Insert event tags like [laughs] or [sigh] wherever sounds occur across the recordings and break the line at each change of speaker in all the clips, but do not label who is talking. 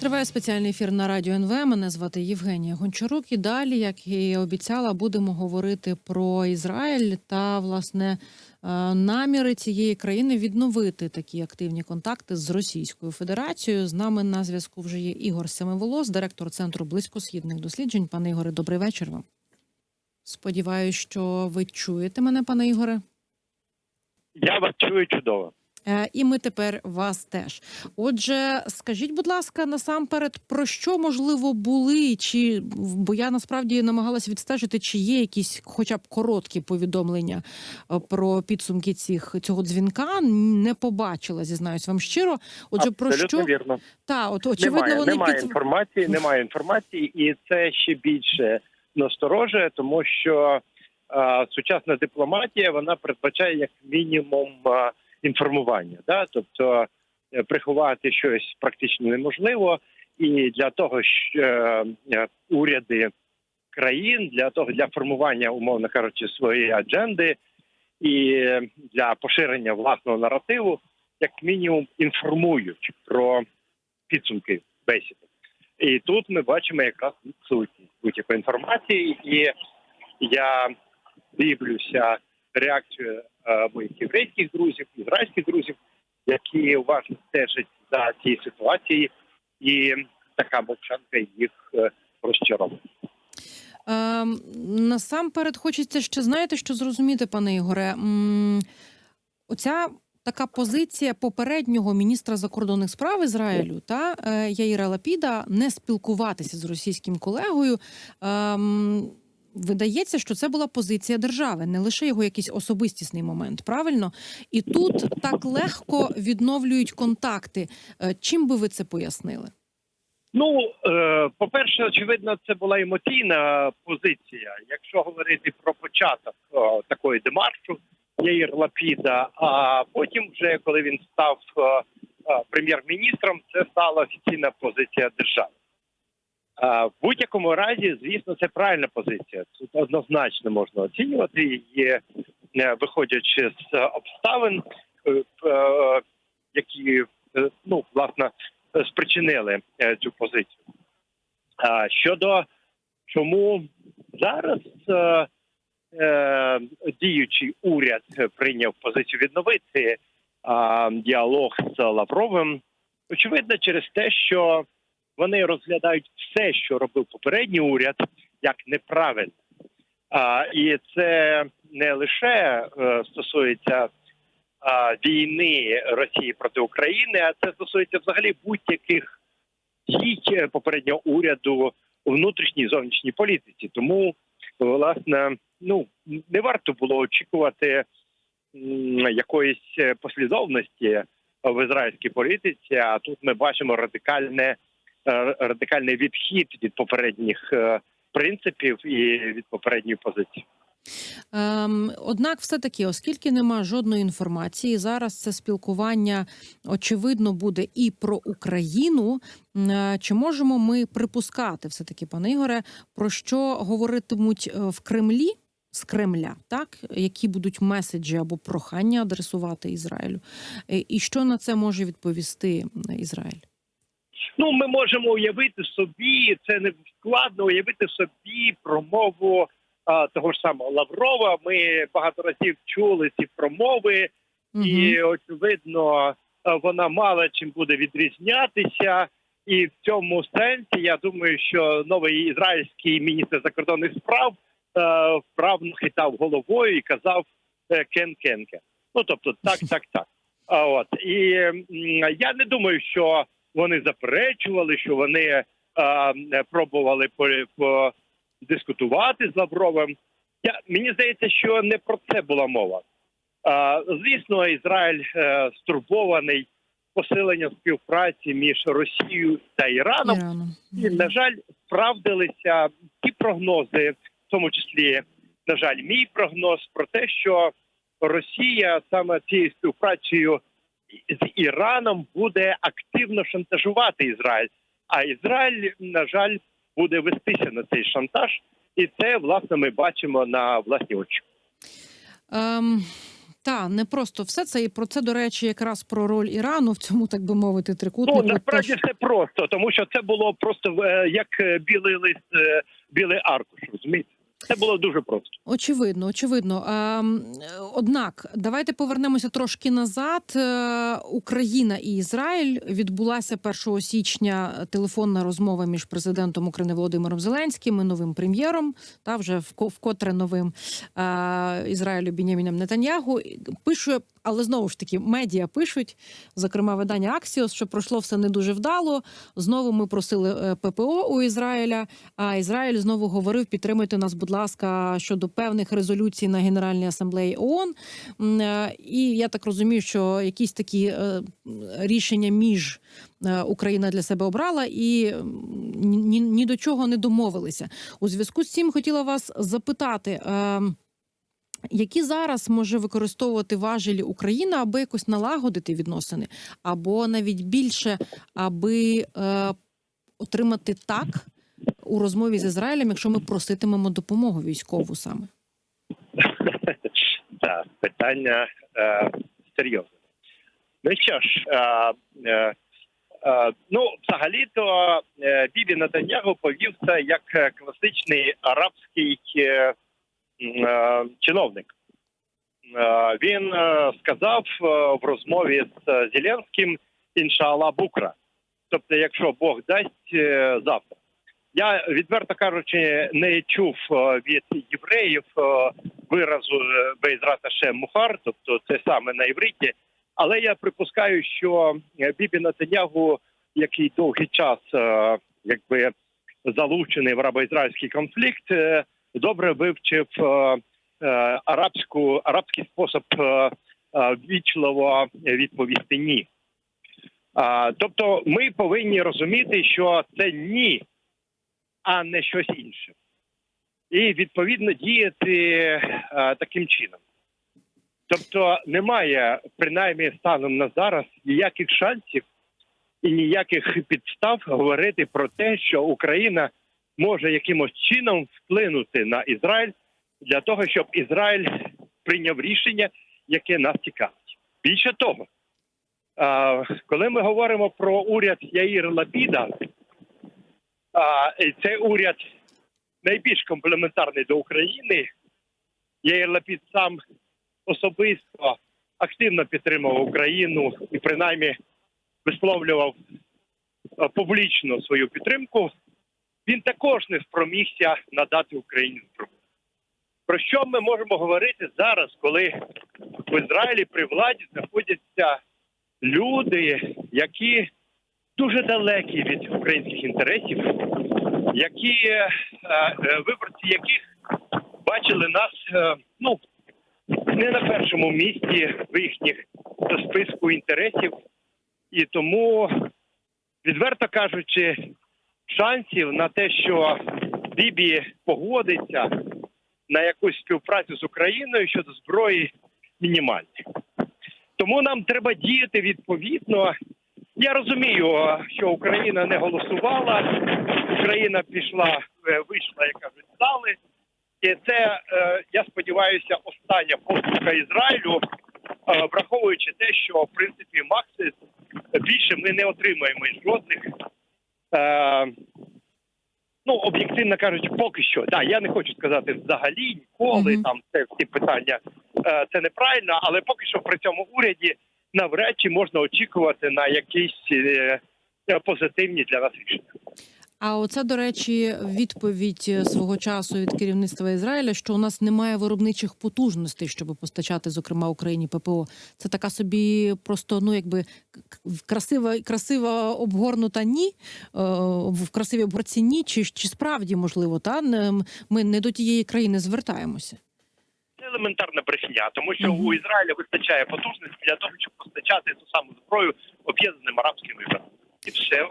Триває спеціальний ефір на радіо НВ. Мене звати Євгенія Гончарук. І далі, як і обіцяла, будемо говорити про Ізраїль та власне е, наміри цієї країни відновити такі активні контакти з Російською Федерацією. З нами на зв'язку вже є Ігор Семиволос, директор центру близькосхідних досліджень. Пане Ігоре, добрий вечір вам. Сподіваюсь, що ви чуєте мене, пане Ігоре.
Я вас чую чудово.
Е, І ми тепер вас теж. Отже, скажіть, будь ласка, насамперед, про що можливо були, чи бо я насправді намагалася відстежити, чи є якісь, хоча б короткі повідомлення е, про підсумки цих цього дзвінка. Не побачила, зізнаюсь вам щиро. Отже, про що
вірно.
та от очевидно,
немає,
вони
немає
під
інформації, немає інформації, і це ще більше насторожує, тому що е, сучасна дипломатія вона передбачає як мінімум е, інформування. Да? Тобто е, приховати щось практично неможливо, і для того, що е, е, уряди країн для того для формування, умовно кажучи, своєї адженди і для поширення власного наративу, як мінімум інформують про підсумки бесіди. І тут ми бачимо якраз відсутність будь-якої інформації, і я дивлюся реакцію моїх єврейських друзів, ізраїльських друзів, які уважно стежать за цією ситуацією, і така мовчанка їх е, розчаровує.
Ем, насамперед хочеться ще знаєте, що зрозуміти, пане Ігоре. М, Оця така позиція попереднього міністра закордонних справ Ізраїлю та е, Яїра Лапіда не спілкуватися з російським колегою. Ем, Видається, що це була позиція держави, не лише його якийсь особистісний момент, правильно? І тут так легко відновлюють контакти. Е, Чим би ви це пояснили?
Ну, е, по-перше, очевидно, це була емоційна позиція. Якщо говорити про початок е, такої демаршу Яїр Лапіда, а потім, вже коли він став прем'єр-міністром, це стала офіційна позиція держави. В будь-якому разі, звісно, це правильна позиція. Тут однозначно можна оцінювати її, е, виходячи з обставин, е, е, які ну власне спричинили цю позицію. Щодо чому зараз діючий уряд прийняв позицію відновити діалог з Лавровим, очевидно, через те, що вони розглядають все, що робив попередній уряд, як неправильно. А, і це не лише е, стосується а, війни Росії проти України, а це стосується взагалі будь-яких дій попереднього уряду у внутрішній зовнішній політиці. Тому власне ну не варто було очікувати якоїсь е, послідовності в ізраїльській політиці. А тут ми бачимо радикальне радикальний відхід від попередніх е, принципів і від попередньої позиції.
Ем, однак, все таки, оскільки нема жодної інформації, зараз це спілкування очевидно буде і про Україну. Е, Чи можемо ми припускати, все таки, пане Ігоре, про що говоритимуть е, в Кремлі з Кремля, так які будуть меседжі або прохання адресувати Ізраїлю, Е, і що на це може відповісти Ізраїль?
Ну, ми можемо уявити собі, це не складно уявити собі промову а, того ж самого Лаврова. Ми багато разів чули ці промови, і очевидно, вона мало чим буде відрізнятися. І в цьому сенсі я думаю, що новий ізраїльський міністр закордонних справ е, вправно хитав головою і казав е, кен кенке. Ну тобто, так, так, так. А от і я не думаю, що вони заперечували, що вони е, пробували по, подискутувати з Лавровим. Я мені здається, що не про це була мова. Е, звісно, Ізраїль е, стурбований посиленням співпраці між Росією та Іраном.
Іраном.
І, на жаль, справдилися ті прогнози, в тому числі, на жаль, мій прогноз про те, що Росія саме цією співпрацею з Іраном буде активно шантажувати Ізраїль. А Ізраїль, на жаль, буде вестися на цей шантаж, і це власне ми бачимо на власні очі.
Ем, Та не просто все це і про це, до речі, якраз про роль Ірану в цьому, так би мовити, трикутнику.
Ну насправді все просто, тому що це було просто е, як е, білий лист, е, білий аркуш. Розумієте? Це було дуже просто.
Очевидно, очевидно. Однак, давайте повернемося трошки назад. Е, Україна і Ізраїль відбулася 1 січня телефонна розмова між президентом України Володимиром Зеленським і новим прем'єром, та вже вко- вкотре новим е, Ізраїлю Біняміном Нетаньягу. Пише, але знову ж таки, медіа пишуть, зокрема видання Аксіос, що пройшло все не дуже вдало. Знову ми просили е, ППО у Ізраїля. А Ізраїль знову говорив: підтримуйте нас, будь ласка, щодо певних резолюцій на Генеральній асамблеї ООН. Е, І я так розумію, що якісь такі е, рішення між Україна для себе обрала і ні, ні до чого не домовилися. У зв'язку з цим хотіла вас запитати. Які зараз може використовувати важелі Україна, аби якось налагодити відносини, або навіть більше, аби е, отримати так у розмові з Ізраїлем, якщо ми проситимемо допомогу військову саме? [laughs]
Так, питання е, серйозне. Ну що ж, е, е, ну взагалі-то е, Бібі Натаньягу повів це як класичний арабський чиновник. Е, він е, сказав е, в розмові з е, Зеленським іншалла букра. Тобто, якщо Бог дасть е, завтра. Я відверто кажучи, не чув е, від євреїв е, виразу е, Бейзрата Мухар, тобто це саме на івриті. Але я припускаю, що е, Бібі Натанягу, який довгий час е, якби залучений в арабо-ізраїльський конфлікт, е, добре вивчив е, е, арабську арабський спосіб е, вічливо відповісти ні. Тобто, ми повинні розуміти, що це ні, а не щось інше, і відповідно діяти таким чином. Тобто немає, принаймні станом на зараз, ніяких шансів і ніяких підстав говорити про те, що Україна може якимось чином вплинути на Ізраїль для того, щоб Ізраїль прийняв рішення, яке нас цікавить. Більше того, коли ми говоримо про уряд Яїр Лапіда, цей уряд найбільш комплементарний до України, Яїр Лапід сам особисто активно підтримував Україну і принаймні висловлював публічно свою підтримку, він також не спромігся надати Україні зброю. Про що ми можемо говорити зараз, коли в Ізраїлі при владі знаходяться люди, які дуже далекі від українських інтересів, які е, е, виборці яких бачили нас е, ну не на першому місці в їхніх списку інтересів, і тому, відверто кажучи, шансів на те, що Бібі погодиться на якусь співпрацю з Україною щодо зброї, мінімальні. Тому нам треба діяти відповідно. Я розумію, що Україна не голосувала, Україна пішла, е, вийшла, як кажуть, зали. І це, е, я сподіваюся, остання поступка Ізраїлю, е, враховуючи те, що в принципі Макси більше ми не отримаємо жодних. Ну, об'єктивно кажучи, поки що. Да, я не хочу сказати взагалі ніколи.
Мгм.
Там це всі питання е, це неправильно, але поки що при цьому уряді навряд чи можна очікувати на якісь е, позитивні для нас рішення.
А оце, до речі, відповідь е, свого часу від керівництва Ізраїля, що у нас немає виробничих потужностей, щоб постачати, зокрема, Україні ППО. Це така собі просто ну якби красива, красива обгорнута ні е, в красивій обгорці ні, чи, чи справді можливо, та ми не до тієї країни звертаємося.
Це елементарна брехня, тому що у Ізраїля вистачає потужності для того, щоб постачати ту саму зброю об'єднаним арабським Еміратам. І все.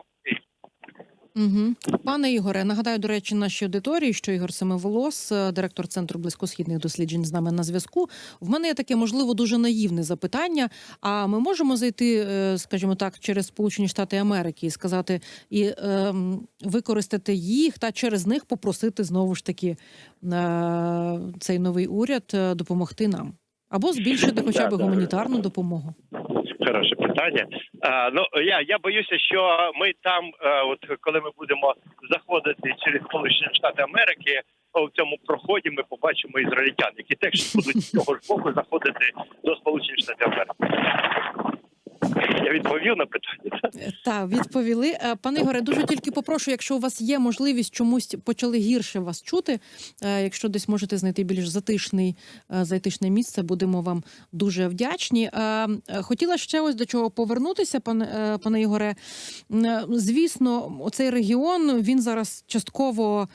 Угу. Пане Ігоре, нагадаю, до речі, нашій аудиторії, що Ігор Семиволос, е, директор центру близькосхідних досліджень, з нами на зв'язку. В мене є таке, можливо, дуже наївне запитання. А ми можемо зайти, е, скажімо так, через Сполучені Штати Америки і сказати, і ем, використати їх та через них попросити знову ж таки е, цей новий уряд е, допомогти нам. Або збільшити [laughs] хоча б гуманітарну допомогу.
Хороше питання. А, ну я, я боюся, що ми там, а, от коли ми будемо заходити через Сполучені Штати Америки, в цьому проході ми побачимо ізраїльтян, які теж будуть з цього ж боку заходити до Сполучених Штатів Америки. Відповів на питання. так?
Відповіли. Е, Пане Ігоре, дуже тільки попрошу, якщо у вас є можливість чомусь почали гірше вас чути. е, Якщо десь можете знайти більш затишний е, затишне місце, будемо вам дуже вдячні. Хотіла ще ось до чого повернутися, пане пане Ігоре. Звісно, оцей регіон він зараз частково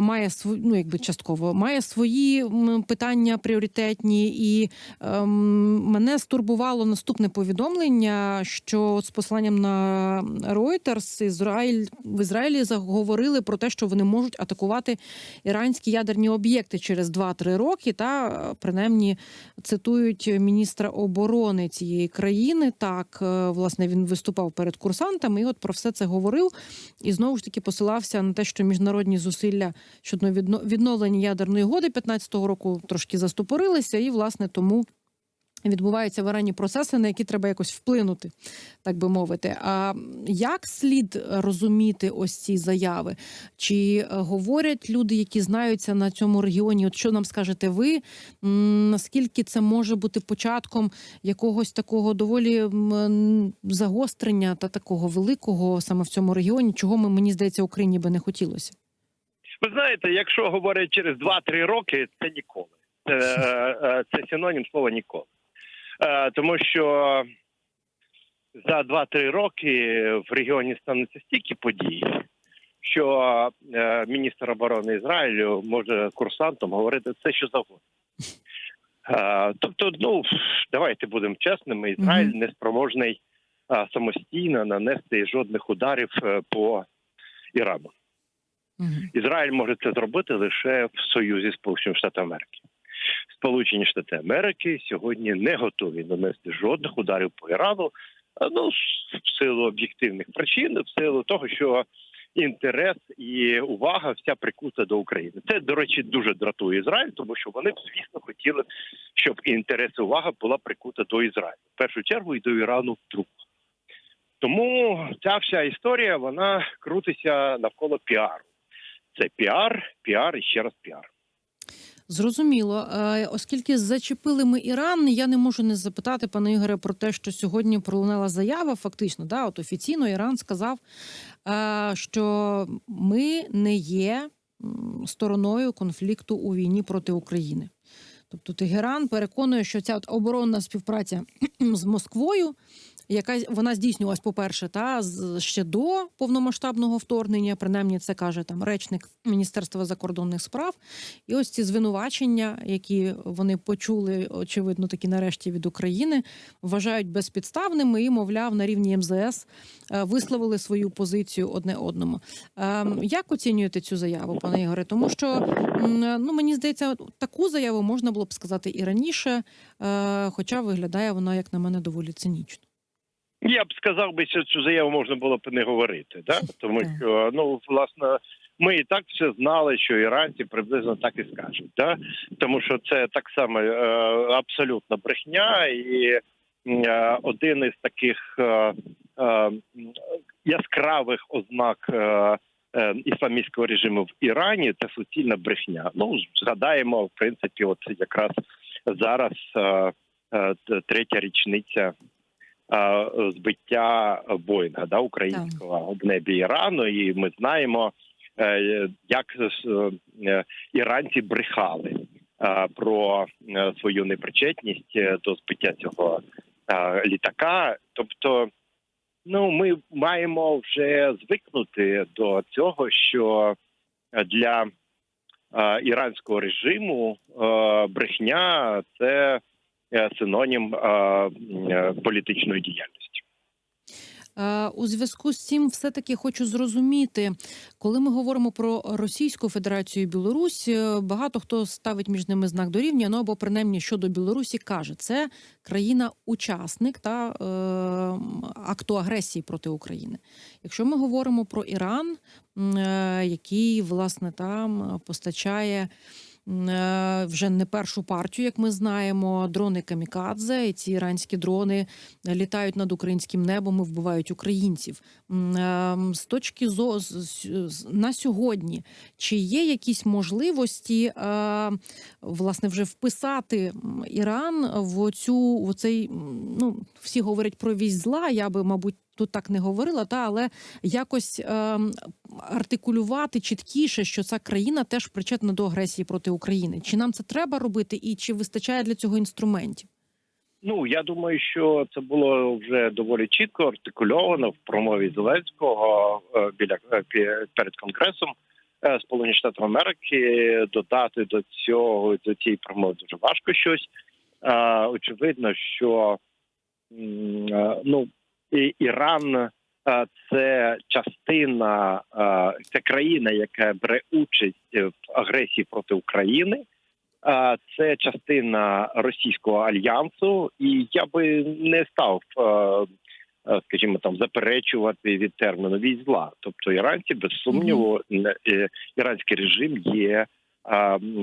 має свою, ну якби частково має свої питання пріоритетні, і ем, мене стурбувало наступне повідомлення, що з посланням на Reuters Ізраїль в Ізраїлі заговорили про те, що вони можуть атакувати іранські ядерні об'єкти через 2-3 роки. Та принаймні цитують міністра оборони цієї країни. Так, е, власне, він виступав перед курсантами, і от про все це говорив. І знову ж таки посилався на те, що міжнародні зусилля щодо відно- відновлення ядерної угоди 15-го року трошки застопорилися, і власне тому. Відбуваються в Ірані процеси, на які треба якось вплинути, так би мовити. А як слід розуміти ось ці заяви? Чи е, говорять люди, які знаються на цьому регіоні? От що нам скажете ви? Наскільки це може бути початком якогось такого доволі загострення та такого великого саме в цьому регіоні, чого ми мені здається Україні би не хотілося?
Ви знаєте, якщо говорять через 2-3 роки, це ніколи. Це, е, е, це синонім слова ніколи. Е, Тому що за 2-3 роки в регіоні станеться стільки подій, що е, міністр оборони Ізраїлю може курсантом говорити все, що завгодно. Е, Тобто, ну давайте будемо чесними, Ізраїль не спроможний самостійно нанести жодних ударів по Ірану. Ізраїль може це зробити лише в союзі з Сполученими Штатами Америки. Сполучені Штати Америки сьогодні не готові нанести жодних ударів по Ірану. а, Ну в силу об'єктивних причин, в силу того, що інтерес і увага вся прикута до України. Це до речі дуже дратує Ізраїль, тому що вони звісно хотіли, щоб інтерес і увага була прикута до Ізраїлю. В першу чергу і до Ірану вдруге. Тому ця вся історія вона крутиться навколо піару. Це піар, піар і ще раз піар.
Зрозуміло, Е, оскільки зачепили ми Іран, я не можу не запитати пане Ігоре про те, що сьогодні пролунала заява. Фактично, да, от офіційно Іран сказав, е, що ми не є стороною конфлікту у війні проти України. Тобто Тегеран переконує, що ця от оборонна співпраця [clears throat] з Москвою, яка вона здійснювалась, по-перше, та з- ще до повномасштабного вторгнення, принаймні це каже там речник Міністерства закордонних справ. І ось ці звинувачення, які вони почули, очевидно, таки нарешті від України, вважають безпідставними і, мовляв, на рівні МЗС е, висловили свою позицію одне одному. Ем, Як оцінюєте цю заяву, пане Ігоре? Тому що ну мені здається, таку заяву можна було б сказати і раніше, е, хоча виглядає вона, як на мене, доволі цинічно.
Я б сказав би, що цю заяву можна було б не говорити, да? тому що ну власне. Ми і так все знали, що іранці приблизно так і скажуть, да? тому що це так само е, абсолютно брехня, і е, один із таких е, е, яскравих ознак е, е, ісламістського режиму в Ірані це суцільна брехня. Ну згадаємо, в принципі, от якраз зараз е, е, третя річниця збиття Боїнга да, українського в небі Ірану, і ми знаємо, е, як е, іранці брехали е, про е, свою непричетність е, до збиття цього е, літака. Тобто, ну ми маємо вже звикнути до цього, що для е, іранського режиму е, брехня це е, синонім е, е, політичної діяльності.
Е, У зв'язку з цим, все таки хочу зрозуміти, коли ми говоримо про Російську Федерацію і Білорусь, е, багато хто ставить між ними знак дорівнює, ну або принаймні щодо Білорусі каже, це країна-учасник та е, акту агресії проти України. Якщо ми говоримо про Іран, е, який власне там постачає. Е, вже не першу партію, як ми знаємо. Дрони камікадзе, і ці іранські дрони літають над українським небом і вбивають українців. Е, З точки зо з- з- з- на сьогодні, чи є якісь можливості е, власне вже вписати Іран в цю в цей ну всі говорять про вісь зла. Я би, мабуть, тут так не говорила, та але якось е, артикулювати чіткіше, що ця країна теж причетна до агресії проти України. Чи нам це треба робити, і чи вистачає для цього інструментів?
Ну я думаю, що це було вже доволі чітко артикульовано в промові Зеленського е, біля е, перед конгресом е, Сполучених Штатів Америки. Додати до цього до цієї промови дуже важко щось. Очевидно, що ну і Іран е, це частина, е, це країна, яка бере участь в агресії проти України. А, Це частина російського альянсу, і я би не став, е, е, скажімо, там заперечувати від терміну військ зла. Тобто іранці, без сумніву, е, іранський режим є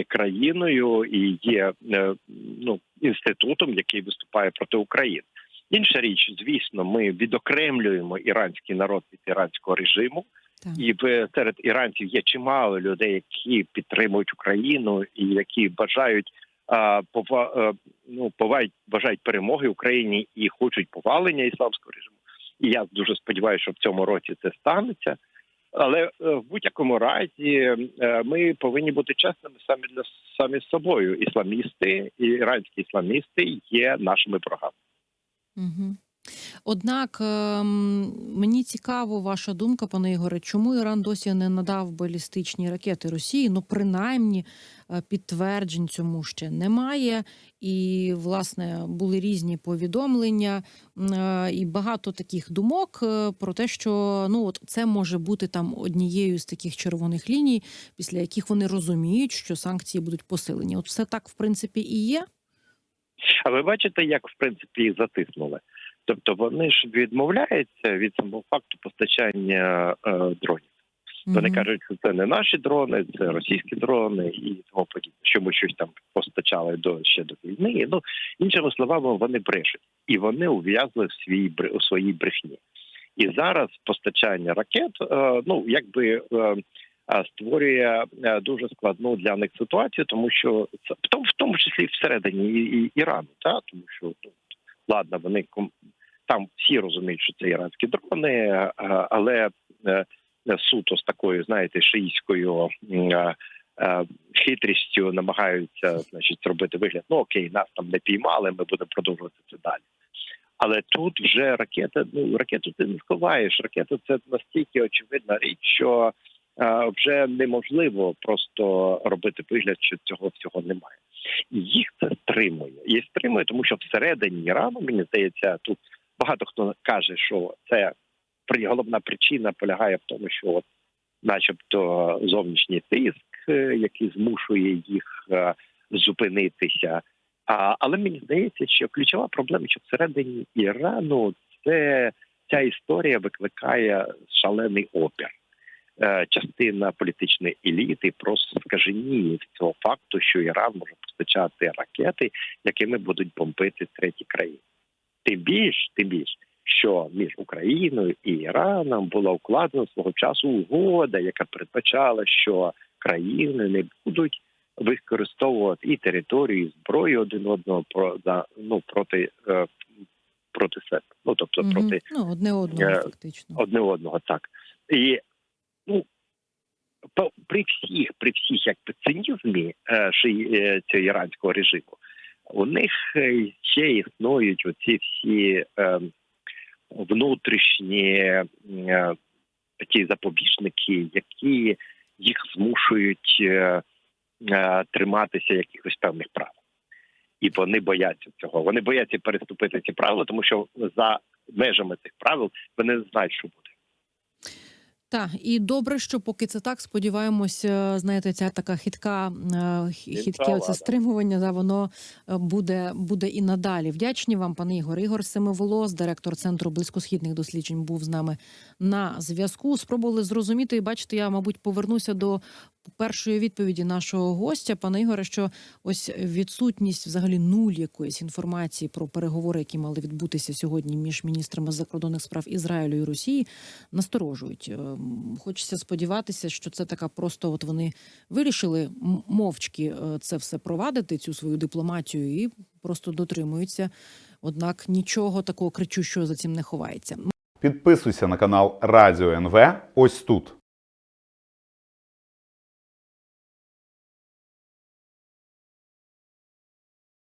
країною і є е, ну інститутом, який виступає проти України. Інша річ, звісно, ми відокремлюємо іранський народ від іранського режиму.
Так.
І в серед іранців є чимало людей, які підтримують Україну і які бажають а, пова, е, ну, повають, бажають перемоги Україні і хочуть повалення ісламського режиму. І я дуже сподіваюся, що в цьому році це станеться. Але е, в будь-якому разі е, ми повинні бути чесними самі для самі з собою. Ісламісти іранські ісламісти є нашими ворогами.
Угу. Однак ем, мені цікаво ваша думка, пане Ігоре, чому Іран досі не надав балістичні ракети Росії? Ну, принаймні, е, підтверджень цьому ще немає. І, власне, були різні повідомлення е, і багато таких думок е, про те, що ну от це може бути там однією з таких червоних ліній, після яких вони розуміють, що санкції будуть посилені. От все так, в принципі, і є.
А ви бачите, як в принципі їх затиснули? Тобто вони ж відмовляються від самого факту постачання е, дронів. Вони кажуть, що це не наші дрони, це російські дрони і тому подібне, що ми щось там постачали до ще до війни. Ну іншими словами, вони брешуть, і вони ув'язли в свій у своїй брехні. І зараз постачання ракет, е, ну якби. Створює е, дуже складну для них ситуацію, тому що це в тому, числі всередині і, Ірану, та тому що ну, ладно, вони там всі розуміють, що це іранські дрони, е, але е, суто з такою, знаєте, шиїською хитрістю намагаються, значить, зробити вигляд. Ну окей, нас там не піймали, ми будемо продовжувати це далі. Але тут вже ракета, ну ракету ти не сховаєш. Ракета це настільки очевидна річ, що вже неможливо просто робити вигляд, що цього всього немає. І їх це стримує. І стримує, тому що всередині Ірану, мені здається, тут багато хто каже, що це головна причина полягає в тому, що от, начебто, зовнішній тиск, е, який змушує їх е, зупинитися. А, але мені здається, що ключова проблема, що всередині Ірану це ця історія викликає шалений опір. Е, Частина політичної еліти просто скаженіє від цього факту, що Іран може постачати ракети, якими будуть бомбити треті країни. Тим більш, тим більш, що між Україною і Іраном була укладена свого часу угода, яка передбачала, що країни не будуть використовувати і територію, і зброю один одного про ну проти е, проти себе. Ну тобто проти
ну, одне одного,
е,
фактично.
одне одного, так і ну по- при всіх, при всіх якби цинізмі е, е, цього іранського режиму, у них е, ще існують оці всі е, внутрішні е, такі запобіжники, які їх змушують е, е, триматися якихось певних правил. І вони бояться цього. Вони бояться переступити ці правила, тому що за межами цих правил вони не знають, що буде.
Так, і добре, що поки це так, сподіваємося, знаєте, ця така хитка, е, хитке оце стримування, да, воно е, буде, буде і надалі. Вдячні вам, пане Ігор. Ігор Семиволос, директор Центру близькосхідних досліджень, був з нами на зв'язку. Спробували зрозуміти і бачите, я, мабуть, повернуся до першої відповіді нашого гостя, пане Ігоре, що ось відсутність взагалі нуль якоїсь інформації про переговори, які мали відбутися сьогодні між міністрами закордонних справ Ізраїлю і Росії, насторожують. Ем, Хочеться сподіватися, що це така просто от вони вирішили мовчки е, це все провадити, цю свою дипломатію, і просто дотримуються. Однак нічого такого кричущого за цим не ховається.
Підписуйся на канал Радіо НВ ось тут.